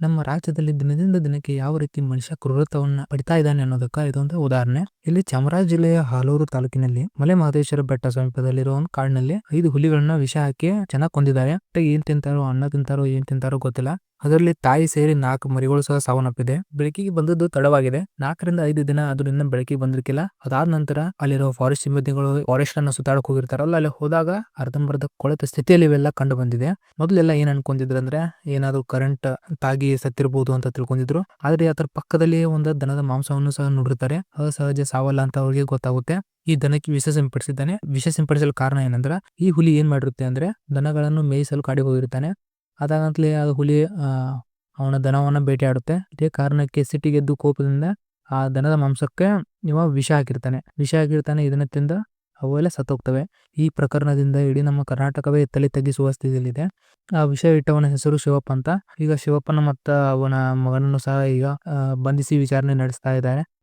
ನಮ್ಮ ರಾಜ್ಯದಲ್ಲಿ ದಿನದಿಂದ ದಿನಕ್ಕೆ ಯಾವ ರೀತಿ ಮನುಷ್ಯ ಕ್ರೂರತ್ವವನ್ನು ಪಡಿತಾ ಇದ್ದಾನೆ ಅನ್ನೋದಕ್ಕೆ ಇದೊಂದು ಉದಾಹರಣೆ. ಇಲ್ಲಿ ಚಾಮರಾಜ ಜಿಲ್ಲೆಯ ಹಾಲೂರು ತಾಲೂಕಿನಲ್ಲಿ ಮಲೆ ಮಹದೇಶ್ವರ ಬೆಟ್ಟ ಸಮೀಪದಲ್ಲಿರುವ ಒಂದು ಕಾಡಿನಲ್ಲಿ ಐದು ಹುಲಿಗಳನ್ನ ವಿಷ ಹಾಕಿ ಚೆನ್ನಾಗಿ ಕೊಂದಿದ್ದಾರೆ. ಏನ್ ತಿಂತಾರೋ, ಅನ್ನ ತಿಂತಾರೋ, ಏನ್ ತಿಂತಾರೋ ಗೊತ್ತಿಲ್ಲ. ಅದರಲ್ಲಿ ತಾಯಿ ಸೇರಿ ನಾಲ್ಕು ಮರಿಗಳು ಸಹ ಸಾವನ್ನಪ್ಪಿದೆ. ಬೆಳಕಿಗೆ ಬಂದದ್ದು ತಡವಾಗಿದೆ. ನಾಲ್ಕರಿಂದ ಐದು ದಿನ ಅದರಿಂದ ಬೆಳಕಿಗೆ ಬಂದಿರ್ಕಿಲ್ಲ. ಅದಾದ ನಂತರ ಅಲ್ಲಿರೋ ಫಾರೆಸ್ಟ್ ಸಿಬ್ಬಂದಿಗಳು ಫಾರೆಸ್ಟ್ ಅನ್ನ ಸುತ್ತಾಡಕ್ ಹೋಗಿರ್ತಾರಲ್ಲ, ಅಲ್ಲಿ ಹೋದಾಗ ಅರ್ಧಂಬರ್ಧ ಕೊಳೆತ ಸ್ಥಿತಿಯಲ್ಲಿ ಇವೆಲ್ಲ ಕಂಡು ಬಂದಿದೆ. ಮೊದಲೆಲ್ಲ ಏನ್ ಅನ್ಕೊಂಡಿದ್ರು ಅಂದ್ರೆ, ಏನಾದ್ರು ಕರೆಂಟ್ ತಾಗಿ ಸತ್ತಿರಬಹುದು ಅಂತ ತಿಳ್ಕೊಂಡಿದ್ರು. ಆದ್ರೆ ಅದರ ಪಕ್ಕದಲ್ಲಿ ಒಂದು ದನದ ಮಾಂಸವನ್ನು ಸಹ ನೋಡಿರ್ತಾರೆ. ಅಸಹಜ ಸಾವಲ್ಲ ಅಂತ ಅವ್ರಿಗೆ ಗೊತ್ತಾಗುತ್ತೆ. ಈ ದನಕ್ಕೆ ವಿಷ ಸಿಂಪಡಿಸಿದ್ದಾನೆ. ವಿಷ ಸಿಂಪಡಿಸಲು ಕಾರಣ ಏನಂದ್ರೆ, ಈ ಹುಲಿ ಏನ್ ಮಾಡಿರುತ್ತೆ ಅಂದ್ರೆ, ದನಗಳನ್ನು ಮೇಯಿಸಲು ಕಾಡಿಗೆ ಹೋಗಿರ್ತಾನೆ. ಅದಾಗಂತಲೇ ಆ ಹುಲಿ ಅವನ ದನವನ್ನ ಬೇಟೆಯಾಡುತ್ತೆ. ಇದೇ ಕಾರಣಕ್ಕೆ ಸಿಟ್ಟಿಗೆದ್ದು ಕೋಪದಿಂದ ಆ ದನದ ಮಾಂಸಕ್ಕೆ ಇವ ವಿಷ ಹಾಕಿರ್ತಾನೆ. ವಿಷ ಹಾಕಿರ್ತಾನೆ, ಇದನ್ನ ತಿಂದ ಅವೆಲ್ಲ ಸತ್ತೋಗ್ತವೆ. ಈ ಪ್ರಕರಣದಿಂದ ಇಡೀ ನಮ್ಮ ಕರ್ನಾಟಕವೇ ತಲೆ ತಗ್ಗಿಸುವ ಸ್ಥಿತಿಯಲ್ಲಿದೆ. ಆ ವಿಷ ಇಟ್ಟವನ ಹೆಸರು ಶಿವಪ್ಪ ಅಂತ. ಈಗ ಶಿವಪ್ಪನ ಮತ್ತ ಅವನ ಮಗನನ್ನು ಸಹ ಈಗ ಬಂಧಿಸಿ ವಿಚಾರಣೆ ನಡೆಸ್ತಾ ಇದ್ದಾರೆ.